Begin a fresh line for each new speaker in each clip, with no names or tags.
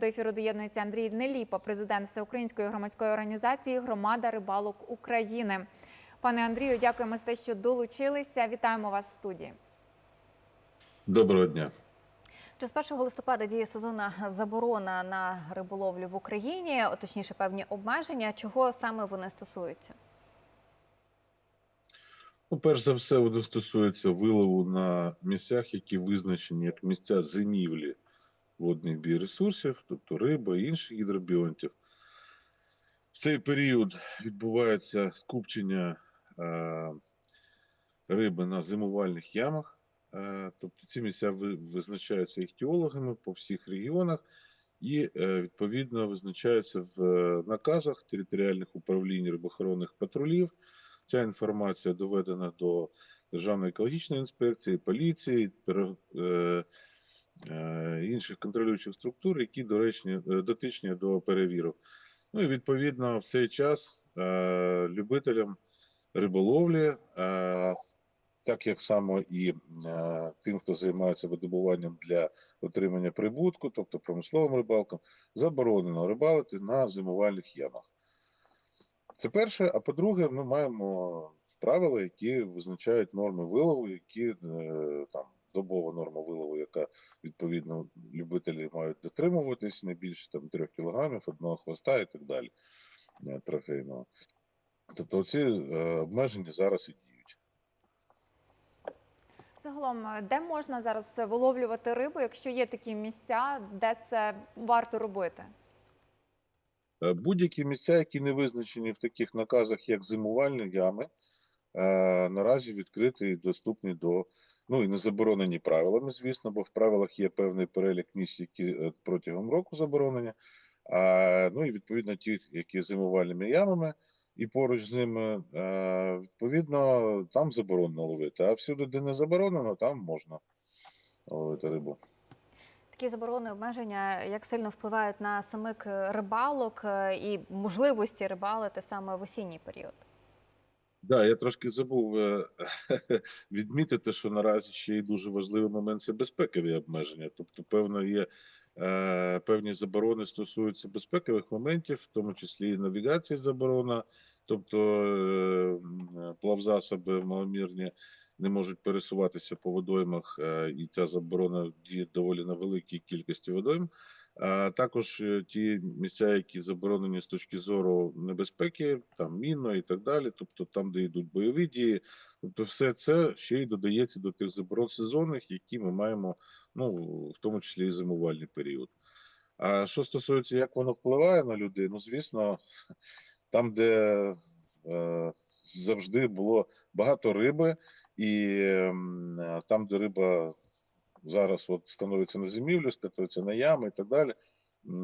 До ефіру доєднується Андрій Неліпа, президент Всеукраїнської громадської організації Громада рибалок України. Пане Андрію, дякуємо за те, що долучилися. Вітаємо вас в студії.
Доброго дня.
Чи з 1 листопада діє сезонна заборона на риболовлю в Україні, точніше певні обмеження. Чого саме вони стосуються?
Ну, перш за все, воно стосується вилову на місцях, які визначені як місця зимівлі водних біоресурсів, тобто риба і інших гідробіонтів. В цей період відбувається скупчення е, риби на зимувальних ямах. Е, тобто ці місця визначаються іхтіологами по всіх регіонах і е, відповідно визначаються в е, наказах територіальних управлінь рибохоронних патрулів. Ця інформація доведена до Державної екологічної інспекції, поліції, е, інших контролюючих структур, які доречні, е, дотичні до перевірок. Ну і відповідно в цей час е, любителям риболовлі, е, так як само і е, тим, хто займається видобуванням для отримання прибутку, тобто промисловим рибалкам, заборонено рибалити на зимувальних ямах. Це перше. А по-друге, ми маємо правила, які визначають норми вилову, які е, там добова норма вилову, яка відповідно любителі мають дотримуватись не більше там 3 кілограмів, одного хвоста і так далі е, трофейного. Тобто ці е, обмеження зараз і діють.
Загалом, е, де можна зараз виловлювати рибу, якщо є такі місця, де це варто робити?
Будь-які місця, які не визначені в таких наказах, як зимувальні ями, наразі відкриті і доступні до ну і не заборонені правилами, звісно, бо в правилах є певний перелік місць, які е, протягом року заборонені. А, ну і відповідно ті, які зимувальними ямами, і поруч з ними, е, відповідно, там заборонено ловити. А всюди, де не заборонено, там можна ловити рибу.
Такі заборони обмеження як сильно впливають на самих рибалок е, і можливості рибалити саме в осінній період?
Да, я трошки забув е, відмітити, що наразі ще й дуже важливий момент це безпекові обмеження. Тобто, певно, є е, певні заборони стосуються безпекових моментів, в тому числі і навігації заборона, тобто е, плавзасоби маломірні не можуть пересуватися по водоймах, і ця заборона діє доволі на великій кількості водойм. А також е, ті місця, які заборонені з точки зору небезпеки, там мінно і так далі, тобто там, де йдуть бойові дії, тобто все це ще й додається до тих заборон сезонних, які ми маємо, ну в тому числі і зимувальний період. А що стосується, як воно впливає на людей, ну звісно, там, де е, завжди було багато риби, і е, там, де риба зараз от становиться на зимівлю, скатується на ями і так далі.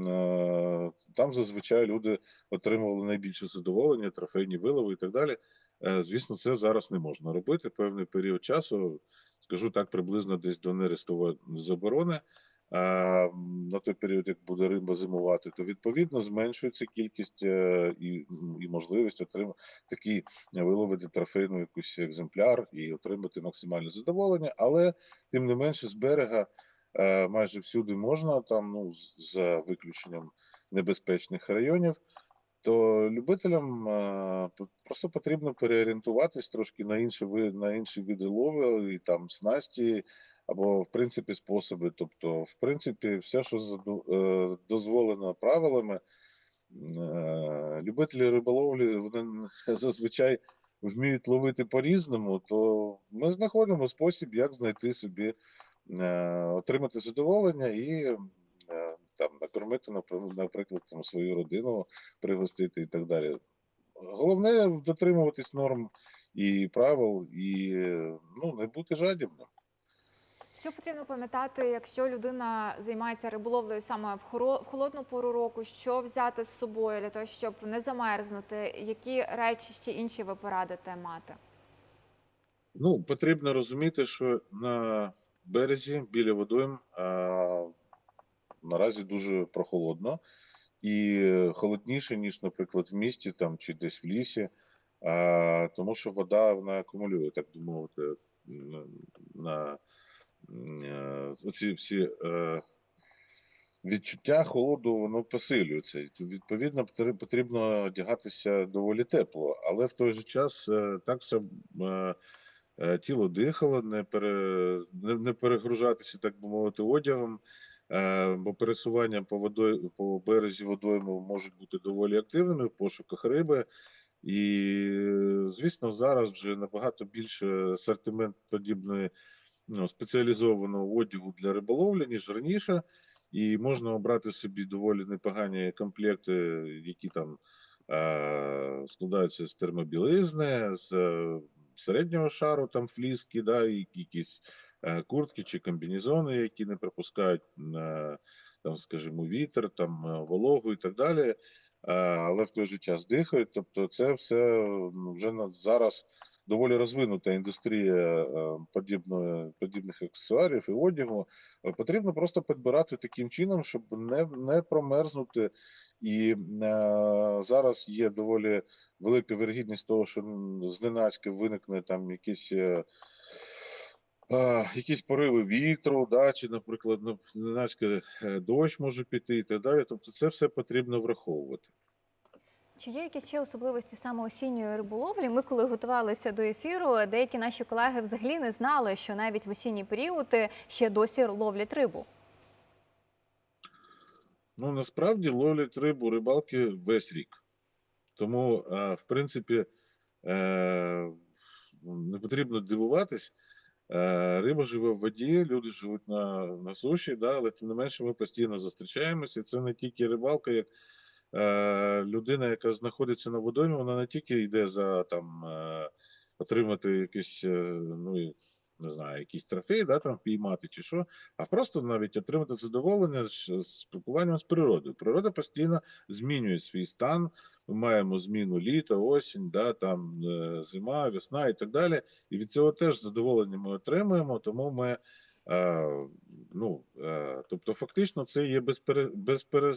е, Там зазвичай люди отримували найбільше задоволення, трофейні вилови і так далі. Е, Звісно, це зараз не можна робити. Певний період часу, скажу так, приблизно десь до нерестової заборони. На той період, як буде риба зимувати, то відповідно зменшується кількість е, і, і можливість отримати такий виловити трофейну якусь екземпляр і отримати максимальне задоволення, але тим не менше з берега е, майже всюди можна, там ну за виключенням небезпечних районів. То любителям е, просто потрібно переорієнтуватись трошки на інші на інші види лову і там снасті або в принципі способи. Тобто, в принципі, все, що е, дозволено правилами, е, любителі риболовлі вони зазвичай вміють ловити по-різному, то ми знаходимо спосіб, як знайти собі, е, отримати задоволення і там накормити, напр- наприклад, там, свою родину, пригостити і так далі. Головне дотримуватись норм і правил, і ну, не бути жадібним.
Що потрібно пам'ятати, якщо людина займається риболовлею саме в холодну пору року, що взяти з собою для того, щоб не замерзнути? Які речі ще інші ви порадите мати?
Ну, потрібно розуміти, що на березі біля водойм а, наразі дуже прохолодно і холодніше, ніж, наприклад, в місті там чи десь в лісі, а, тому що вода вона акумулює, так би мовити, на, оці всі е, відчуття холоду воно посилюється. Відповідно, потрібно одягатися доволі тепло, але в той же час е, так все е, е, тіло дихало, не, пере, не, перегружатися, так би мовити, одягом. Е, Бо пересування по водой, по березі водойму можуть бути доволі активними в пошуках риби. І, е, звісно, зараз вже набагато більше асортимент подібної спеціалізованого одягу для риболовлі, ніж раніше. І можна обрати собі доволі непогані комплекти, які там е, складаються з термобілизни, з е, середнього шару, там фліски, да, і якісь е, куртки чи комбінезони, які не пропускають е, там, скажімо, вітер, там е, вологу і так далі. Е, але в той же час дихають. Тобто, це все ну, вже зараз доволі розвинута індустрія е, подібної, подібних аксесуарів і одягу. Е, Потрібно просто підбирати таким чином, щоб не, не промерзнути. І е, зараз є доволі велика вірогідність того, що зненацька виникне там якісь. Якісь пориви вітру, да, чи, наприклад, дощ може піти і так далі. Тобто, це все потрібно враховувати.
Чи є якісь ще особливості саме осінньої риболовлі? Ми, коли готувалися до ефіру, деякі наші колеги взагалі не знали, що навіть в осінній період е, ще досі ловлять рибу.
Ну, насправді ловлять рибу рибалки весь рік. Тому, е, в принципі, е, не потрібно дивуватись. Риба живе в воді, люди живуть на, на суші, да, але тим не менше ми постійно зустрічаємося. Це не тільки рибалка, як людина, яка знаходиться на водоймі, вона не тільки йде за там е, отримати якийсь, е, ну, не знаю, якийсь трофей, да, там піймати чи що, а просто навіть отримати задоволення з спілкуванням з природою. Природа постійно змінює свій стан. Ми маємо зміну літа, осінь, да, там е, зима, весна і так далі. І від цього теж задоволення ми отримуємо, тому ми. Е, Ну, е, тобто, фактично, це є безпере,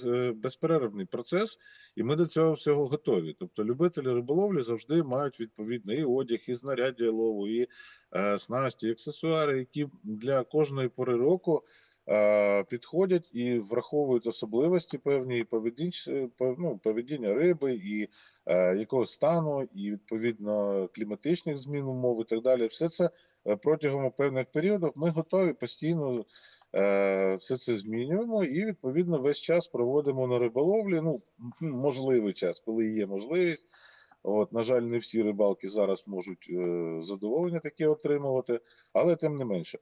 е, безперервний процес, і ми до цього всього готові. Тобто, любителі риболовлі завжди мають відповідний і одяг, і знаряддя лову, і снасті, і аксесуари, які для кожної пори року підходять і враховують особливості певні е, ну, поведіння риби, і е, якого стану, і відповідно кліматичних змін умов і так далі. Все це е, протягом певних періодів ми готові постійно. е, Все це змінюємо і відповідно весь час проводимо на риболовлі. Ну можливий час, коли є можливість. От, на жаль, не всі рибалки зараз можуть е, задоволення таке отримувати, але тим не менше.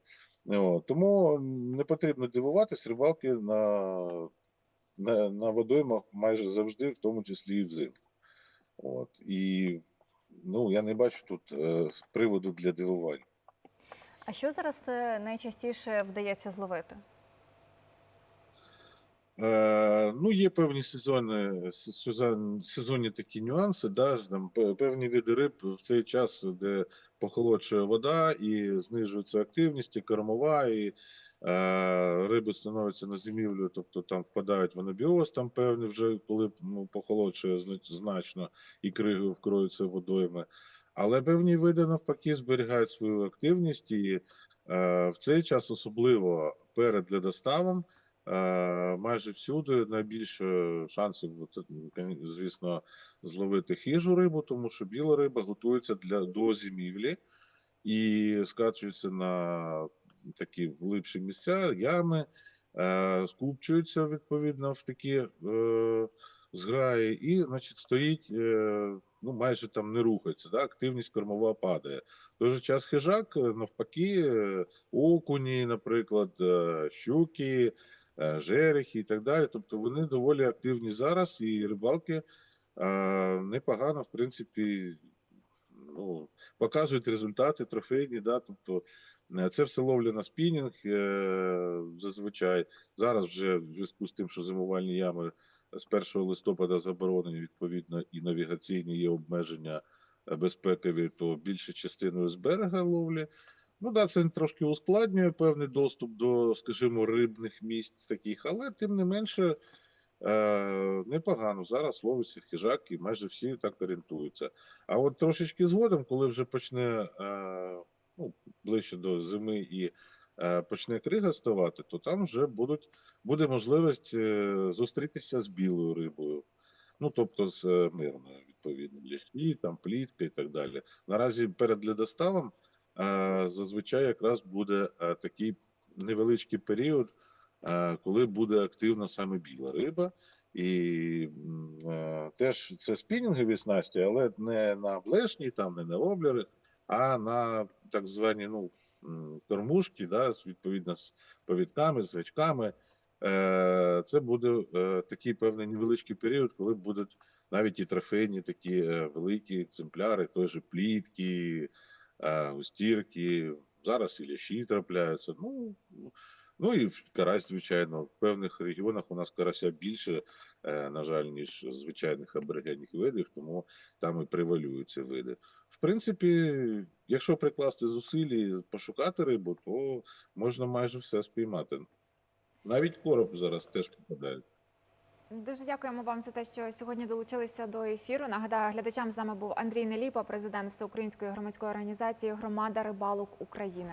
Тому не потрібно дивуватись, рибалки на, на, на водоймах майже завжди, в тому числі і взимку. От, і ну, я не бачу тут е, приводу для дивувань.
А що зараз е, найчастіше вдається зловити?
Е, ну, є певні сезони, сезонні такі нюанси, да, там певні види риб в цей час, де похолодшує вода і знижується активність, і кормова, і е, риби становляться на зимівлю, тобто там впадають в анабіоз, там певні вже, коли ну, похолодшує значно і криги вкроються водойми. Але певні види навпаки зберігають свою активність і е, в цей час, особливо перед ледоставом, майже всюди найбільше шансів, звісно, зловити хижу рибу, тому що біла риба готується для до зимівлі і скачується на такі глибші місця, ями, е, скупчується відповідно в такі е, зграї, і, значить, стоїть, е, ну, майже там не рухається, да? активність кормова падає. В той же час хижак, е, навпаки, е, окуні, наприклад, е, щуки е, жерехи і так далі. Тобто вони доволі активні зараз, і рибалки е, непогано, в принципі, ну, показують результати трофейні. Да? Тобто е, це все ловля на спінінг е, зазвичай. Зараз вже в зв'язку з тим, що зимувальні ями з 1 листопада заборонені, відповідно, і навігаційні є обмеження е, безпекові, то більше частиною з берега ловлі. Ну да, це трошки ускладнює певний доступ до, скажімо, рибних місць таких, але тим не менше е, непогано. Зараз ловиться хижак і майже всі так орієнтуються. А от трошечки згодом, коли вже почне е, ну, ближче до зими і е, почне крига ставати, то там вже будуть, буде можливість е, зустрітися з білою рибою. Ну, тобто з е, мирною, відповідно, ляшні, там, плітка і так далі. Наразі перед ледоставом зазвичай якраз буде е, такий невеличкий період, е, коли буде активна саме біла риба. І е, теж це спінінгові снасті, але не на блешні, там не на воблери, а на так звані ну, кормушки, да, відповідно з повідками, з гачками. Е, Це буде е, такий певний невеличкий період, коли будуть навіть і трофейні такі е, великі екземпляри, той же плітки, е, густірки. Зараз і лящі трапляються. Ну, ну і карась, звичайно. В певних регіонах у нас карася більше, е, на жаль, ніж звичайних аборигенних видів, тому там і превалюють ці види. В принципі, якщо прикласти зусиль і пошукати рибу, то можна майже все спіймати. Навіть короб зараз теж попадає.
Дуже дякуємо вам за те, що сьогодні долучилися до ефіру. Нагадаю, глядачам з нами був Андрій Неліпа, президент Всеукраїнської громадської організації Громада рибалок України.